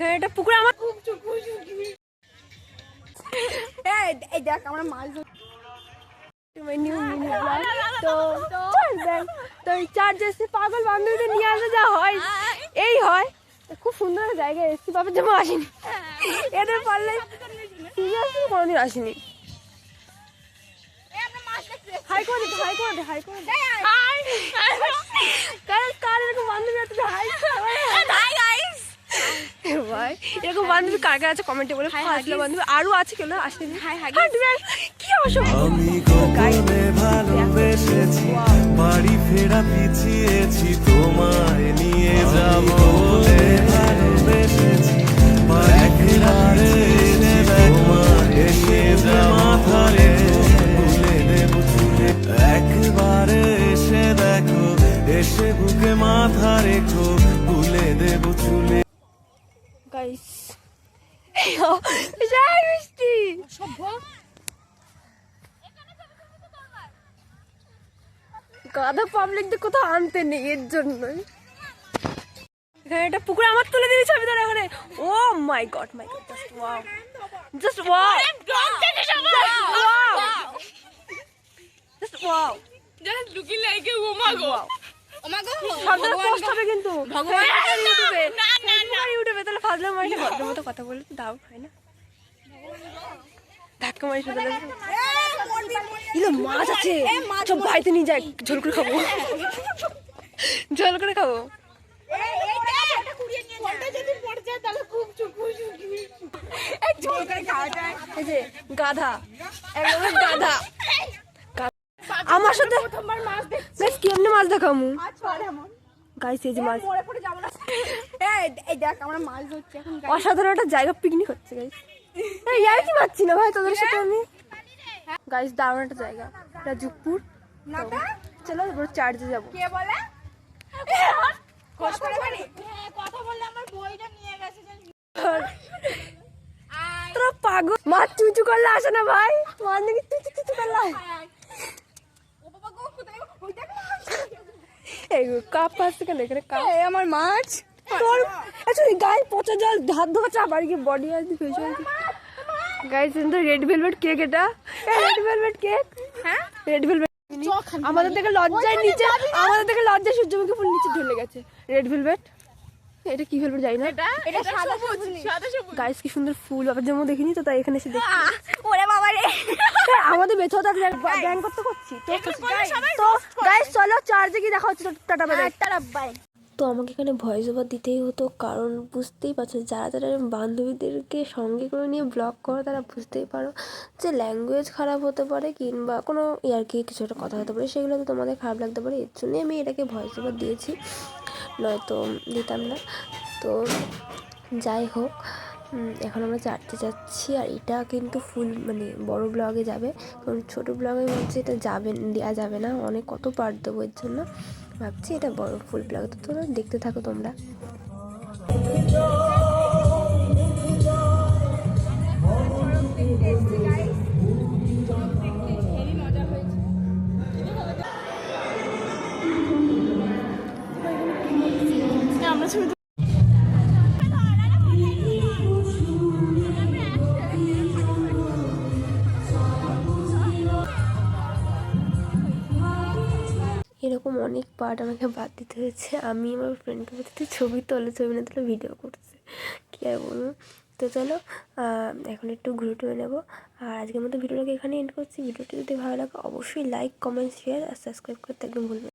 হ্যাঁ এটা পুকুর আমার এই এই দেখ আমরা মাছ ধরছি my new mini vlog. তো দেখ। তো এই চার এসে পাগল বান্ধবীদের নিয়ে আসা যা হয় এই হয়। খুব সুন্দর জায়গা এসছি বাবার জন্য আসিনি। এদের পারলে সিরিয়াসলি কোনোদিন আসিনি। হাই করে হাই করে হাই করে দে কারণ কার এরকম বান্ধবী আছে হাই ভাই এরকম বান্ধবী কার কার আছে? কমেন্টে বলে আসলে বান্ধবী? আরও আছে কেউ না? আসেনি? হাই হাই কি অবশ্য আমি গোপনে ভালোবেসেছি বাড়ি ফেরা পিছিয়েছি তোমায় নিয়ে যাব। বলে ভালোবেসেছি বাড়ি ফেরা পিছিয়েছি তোমায় ভুলে দেব একবারে এসে দেখো এসে বুকে মাথা রেখো ভুলে দেব চুলে যাই মিষ্টি গাধা পাবলিকদের কোথাও আনতে নেই এর জন্যই এখানে একটা পুকুর আমার তুলে দিবি ছবি ধরে এখানে ও my god my god just wow just wow just wow সাবধানে পোস্ট হবে কিন্তু ইউটিউবে ফাজলা মারি ভদ্র মতো কথা বলে তো দাও হয় না? ধাক্কা মারি শুধু ইলো মাছ আছে। সব বাড়িতে নিয়ে যাই ঝোল করে খাব। ঝোল করে খাব। গাধা। একদম গাধা। আমার সাথে কেমনে মাছ দেখামু? গাইস এই যে মাছ। এই এই দেখ আমরা মাছ ধরছি এখন অসাধারণ একটা জায়গা পিকনিক হচ্ছে গাইস এই আর কি পাচ্ছি না ভাই তোদের সাথে আমি? গাইস দারুণ একটা জায়গা। এটা যুগপুর চলো চার্জে যাব। কে বলে? কথা বলি কথা বললে আমার বইটা নিয়ে গেছে তোরা পাগল। মাছ চুচু করলে আসে না ভাই? তোমার নাকি চুচু চুচু করলে আসে। ও বাবা গো কোথায় ওই দেখ এই কাপ আসছে কেন এখানে? কাপ? আমার মাছ। তোর আচ্ছা গায়ে পচা জল হাত ধোয়া চাপ আর কি বডি আছে ফেসিয়াল গাইস কিন্তু রেড ভেলভেট কেক এটা। রেড ভেলভেট কেক হ্যাঁ? রেড ভেলভেট আমাদের থেকে লজ্জায় নিচে আমাদের থেকে লজ্জায় সূর্যমুখী ফুল নিচে ঢলে গেছে। রেড ভেলভেট এটা কি হলো জানি না। এটা? সাদা সবুজ সাদা সবুজ। গাইস কি সুন্দর ফুল আবার যেমন দেখিনি তো তাই এখানে এসে দেখি ওরে বাবা রে। হ্যাঁ, আমাদের বেথা থাকলে ব্যাং করতে করছি। তো তো গাইস চলো চার্জে কি দেখা হচ্ছে টাটা বাই টাটা বাই তো আমাকে এখানে ভয়েস ওভার দিতেই হতো। কারণ বুঝতেই পারছ, যারা যারা বান্ধবীদেরকে সঙ্গে করে নিয়ে ব্লগ করো, তারা বুঝতেই পারো যে ল্যাঙ্গুয়েজ খারাপ হতে পারে কিংবা কোনো ইয়ার্কি কিছু একটা কথা হতে পারে, সেগুলো তো তোমাদের খারাপ লাগতে পারে। এর জন্যই আমি এটাকে ভয়েস ওভার দিয়েছি, নয়তো দিতাম না। তো যাই হোক এখন আমরা চারটে যাচ্ছি আর এটা কিন্তু ফুল মানে বড় ব্লগে যাবে। কারণ ছোটো ব্লগে মধ্যে এটা যাবে, দেওয়া যাবে না। অনেক কত পার্ট দেবো এর জন্য। ভাবছি এটা বড় ফুল ব্লগ তো দেখতে থাকো তোমরা। এরকম অনেক পার্ট আমাকে বাদ দিতে হয়েছে। আমি আমার ফ্রেন্ডের সাথে ছবি তোলে, ছবি না তোলে ভিডিও করছে কী আর বলব? তো চলো এখন একটু ঘুরে টুরে নেব। আর আজকের মতো ভিডিওটাকে এখানে এন্ড করছি। ভিডিওটি যদি ভালো লাগে, অবশ্যই লাইক কমেন্ট শেয়ার আর সাবস্ক্রাইব করতে একদম ভুলবেন।